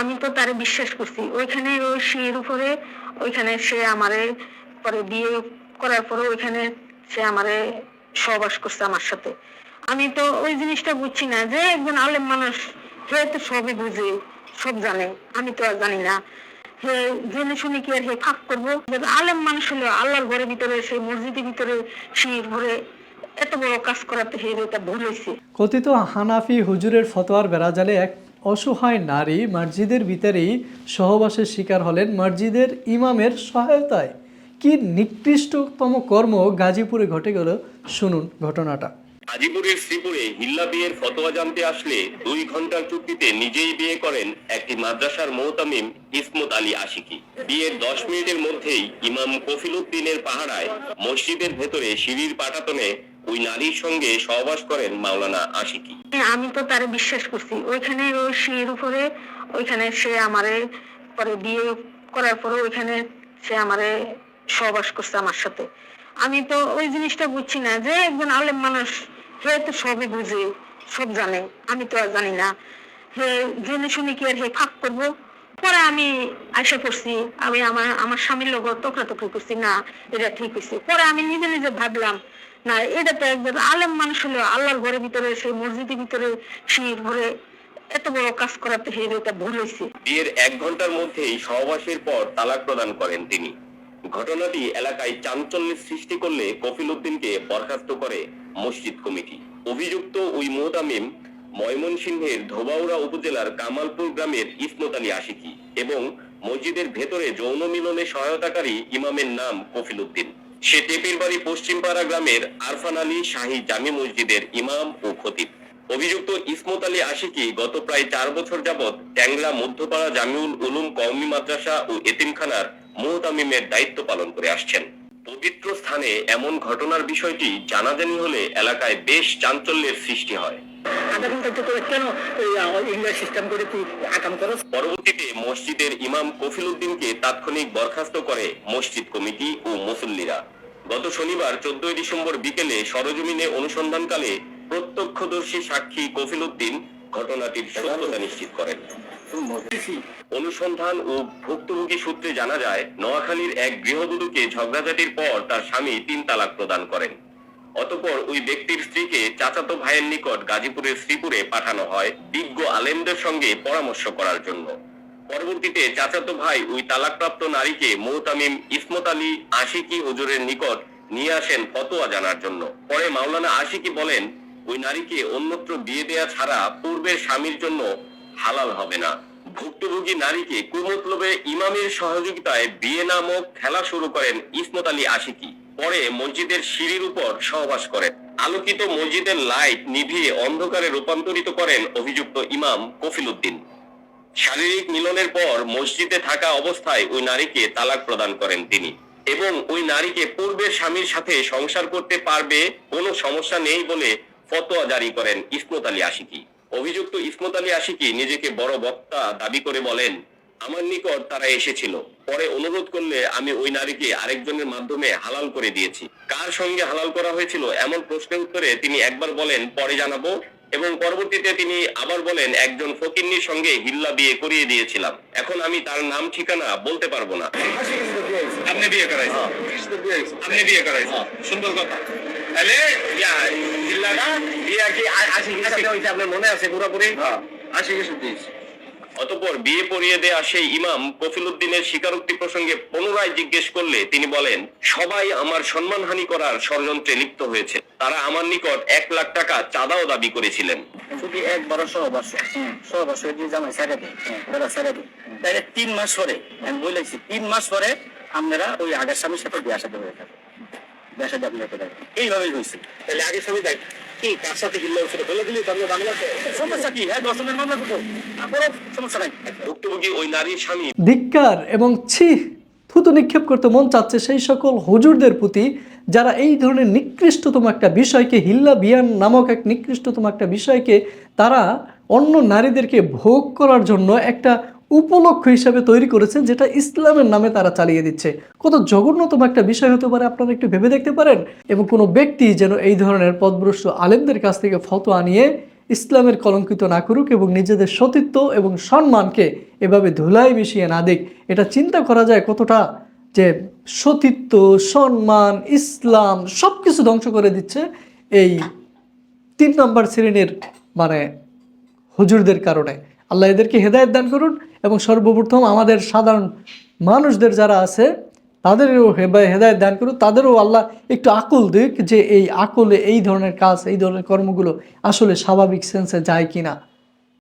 আমি তো তারে বিশ্বাস করছি। ওইখানে ওই সিঁড়ির উপরে, ওইখানে সে আমারে পরে বিয়ে করার পরে ওইখানে সে আমারে সহবাস করছে আমার সাথে। আমি তো ওই জিনিসটা বুঝছি না যে একজন আলেম মানুষ, সে তো সবই বুঝে, সব জানে। আমি তো আর জানি না। হে, জেনে শুনে কি আর হে ফাঁক করব? আলেম মানুষ হলো আল্লাহর ঘরের ভিতরে, সেই মসজিদের ভিতরে শির ঘরে এত বড় কাজ করাতে হে এটা ভুল হয়েছে কথিত হানাফি হুজুরের ফতোয়ার বেড়াজালে এক অসহায় নারী মসজিদের ভিতরেই সহবাসের শিকার হলেন মসজিদের ইমামের সহায়তায়। কি নিকৃষ্টতম কর্ম গাজীপুরে ঘটে গেল? শুনুন ঘটনাটা। গাজীপুরের শ্রীপুরে হিল্লা বিয়ের ফতোয়া জানতে আসলে দুই ঘণ্টার চুক্তিতে নিজেই বিয়ে করেন একটি মাদ্রাসার মৌতামিম ইসমত আলী আশিকি। বিয়ের দশ মিনিটের মধ্যেই ইমাম কফিল উদ্দিনের পাহারায় মসজিদের ভেতরে সিঁড়ির পাটাতনে ওই নারীর সঙ্গে সহবাস করেন মাওলানা আশিকি। হ্যাঁ, আমি তো তারে বিশ্বাস করছি। ওইখানে ওই সিঁড়ির উপরে ওইখানে সে আমারে পরে বিয়ে করার পরে ওইখানে সে আমারে সহবাস করছে আমার সাথে। আমি তো ওই জিনিসটা বুঝছি না যে একজন আলেম মানুষ হে তো সবই বুঝে সব জানে। আমি তো আর জানি না। হে জেনে শুনে কি আর হে ফাঁক করব? পরে আমি আশা করছি আমি আমার আমার স্বামীর লোক তকরাতকরি করছি, না, এটা ঠিক হয়েছে পরে আমি নিজে নিজে ভাবলাম, না, এটা তো একজন আলেম মানুষ হলো আল্লাহর ঘরের ভিতরে, সেই মসজিদের ভিতরে শির ঘরে এত বড় কাজ করাতে এটা ভুল হয়েছে বিয়ের এক ঘণ্টার মধ্যেই সহবাসের পর তালাক প্রদান করেন তিনি। ঘটনাটি এলাকায় চাঞ্চল্যের সৃষ্টি করলে কফিল উদ্দিনকে বরখাস্ত করে মসজিদ কমিটি। অভিযুক্ত ওই মোহতামিম ময়মনসিংহের ধোবাউড়া উপজেলার কামালপুর গ্রামের ইসমত আলী আশিকি এবং মসজিদের ভেতরে যৌন মিলনে সহায়তাকারী ইমামের নাম কফিল উদ্দিন। সে টেপির বাড়ি পশ্চিমপাড়া গ্রামের আরফান আলী শাহী জামি মসজিদের ইমাম ও খতিব। অভিযুক্ত ইসমত আলী আশিকি গত প্রায় চার বছর যাবৎ ট্যাংরা, মধ্যপাড়া, জামিউল উলুম কওমি মাদ্রাসা ও এতিমখানার মুহতামিমের দায়িত্ব পালন করে আসছেন। পবিত্র স্থানে এমন ঘটনার বিষয়টি জানাজানি হলে এলাকায় বেশ চাঞ্চল্যের সৃষ্টি হয়। পরবর্তীতে মসজিদের ইমাম তাৎক্ষণিক বরখাস্ত করে মসজিদ কমিটি ও মুসল্লিরা। গত শনিবার, চোদ্দই ডিসেম্বর বিকেলে সরজমিনে অনুসন্ধানকালে প্রত্যক্ষদর্শী সাক্ষী কফিল উদ্দিন ঘটনাটির সত্যতা নিশ্চিত করেন। অনুসন্ধান ও ভুক্তভোগী সূত্রে জানা যায়, নোয়াখালীর এক গৃহবধূকে ঝগড়াঝাটির পর তার স্বামী তিন তালাক প্রদান করেন। অতঃপর ওই ব্যক্তির স্ত্রীকে চাচাতো ভাইয়ের নিকট গাজীপুরের শ্রীপুরে পাঠানো হয় বিজ্ঞ আলেমদের সঙ্গে পরামর্শ করার জন্য। পরবর্তীতে চাচাতো ভাই ওই তালাকপ্রাপ্ত নারীকে মৌতামিম ইসমত আলী আশিকি হুজুরের নিকট নিয়ে আসেন ফতোয়া জানার জন্য। পরে মাওলানা আশিকি বলেন, ওই নারীকে অন্যত্র বিয়ে দেয়া ছাড়া পূর্বের স্বামীর জন্য হালাল হবে না। ভুক্তভোগী নারীকে কুমতলবে ইমামের সহযোগিতায় বিয়ে নামক খেলা শুরু করেন ইসমত আলী আশিকি। পরে মসজিদের সিঁড়ির উপর সহবাস করেন। আলোকিত মসজিদের লাইট নিভিয়ে অন্ধকারে রূপান্তরিত করেন অভিযুক্ত ইমাম কফিল উদ্দিন। শারীরিক মিলনের পর মসজিদে থাকা অবস্থায় ওই নারীকে তালাক প্রদান করেন তিনি এবং ওই নারীকে পূর্বের স্বামীর সাথে সংসার করতে পারবে কোনো সমস্যা নেই বলে ফতোয়া জারি করেন ইসমত আলী আশিকি। অভিযুক্ত ইসমত আলী আশিকি নিজেকে বড় বক্তা দাবি করে বলেন আমার নিকট তারা এসেছিল। পরে অনুরোধ করলে আমি ওই নারীকে আরেকজনের মাধ্যমে হালাল করে দিয়েছি। কার সঙ্গে হালাল করা হয়েছিল এমন প্রশ্নের উত্তরে তিনি একবার বলেন পরে জানাব। এবং পরবর্তীতে তিনি আবার বলেন একজন ফকিন্নির সঙ্গে হিল্লা বিয়ে করিয়ে দিয়েছিলাম। এখন আমি তার নাম ঠিকানা বলতে পারব না। আপনি বিয়ে করাইছেন? আপনি বিয়ে করাইছেন? সুন্দর কথা। তাহলে হিল্লাটা বিয়ে কি আশি আপনার মনে আছে পুরোপুরি? আশি কিছু অতঃপর বিয়ে পড়িয়ে দেয়া সেই ইমাম কফিল উদ্দিনের স্বীকারোক্তি প্রসঙ্গে পুনরায় জিজ্ঞেস করলে তিনি বলেন সবাই আমার সম্মানহানি করার ষড়যন্ত্রে লিপ্ত হয়েছে। তারা আমার নিকট এক লাখ টাকা চাঁদাও দাবি করেছিলেন। সহবাস সহবাস হয়ে দিয়ে জামাই ছেড়ে ওরা ছেড়ে তাহলে তিন মাস পরে আমি বলেছি তিন মাস পরে আপনারা ওই আগের স্বামীর সাথে বিয়ে সাথে হয়ে বিয়ে সাথে পারবেন। এইভাবেই হয়েছে। তাহলে আগে সবাই দেখ তাহলে বাংলা সমস্যা কি? হ্যাঁ মামলা সমস্যা নাই। ভুক্তভোগী ওই স্বামী। ধিক্কার এবং ছি, থুতু নিক্ষেপ করতে মন চাচ্ছে সেই সকল হুজুরদের প্রতি, যারা এই ধরনের নিকৃষ্টতম একটা বিষয়কে, হিল্লা বিয়ান নামক এক নিকৃষ্টতম একটা বিষয়কে, তারা অন্য নারীদেরকে ভোগ করার জন্য একটা উপলক্ষ হিসাবে তৈরি করেছেন, যেটা ইসলামের নামে তারা চালিয়ে দিচ্ছে। কত জঘন্যতম একটা বিষয় হতে পারে, আপনারা একটু ভেবে দেখতে পারেন? এবং কোনো ব্যক্তি যেন এই ধরনের পদভ্রষ্ট আলেমদের কাছ থেকে ফতোয়া নিয়ে ইসলামের কলঙ্কিত না করুক এবং নিজেদের সতীত্ব এবং সম্মানকে এভাবে ধুলাই মিশিয়ে না দিক, এটা চিন্তা করা যায় কতটা? যে সতীত্ব, সম্মান, ইসলাম সব কিছু ধ্বংস করে দিচ্ছে এই তিন নম্বর শ্রেণির মানে হুজুরদের কারণে। আল্লাহ এদেরকে হেদায়ত দান করুন এবং সর্বপ্রথম আমাদের সাধারণ মানুষদের যারা আছে, তাদেরও হেদায়েত দান করুন। তাদেরও আল্লাহ একটু আকুল দিক যে এই আকলে এই ধরনের কাজ, এই ধরনের কর্মগুলো আসলে স্বাভাবিক সেন্সে যায় কিনা।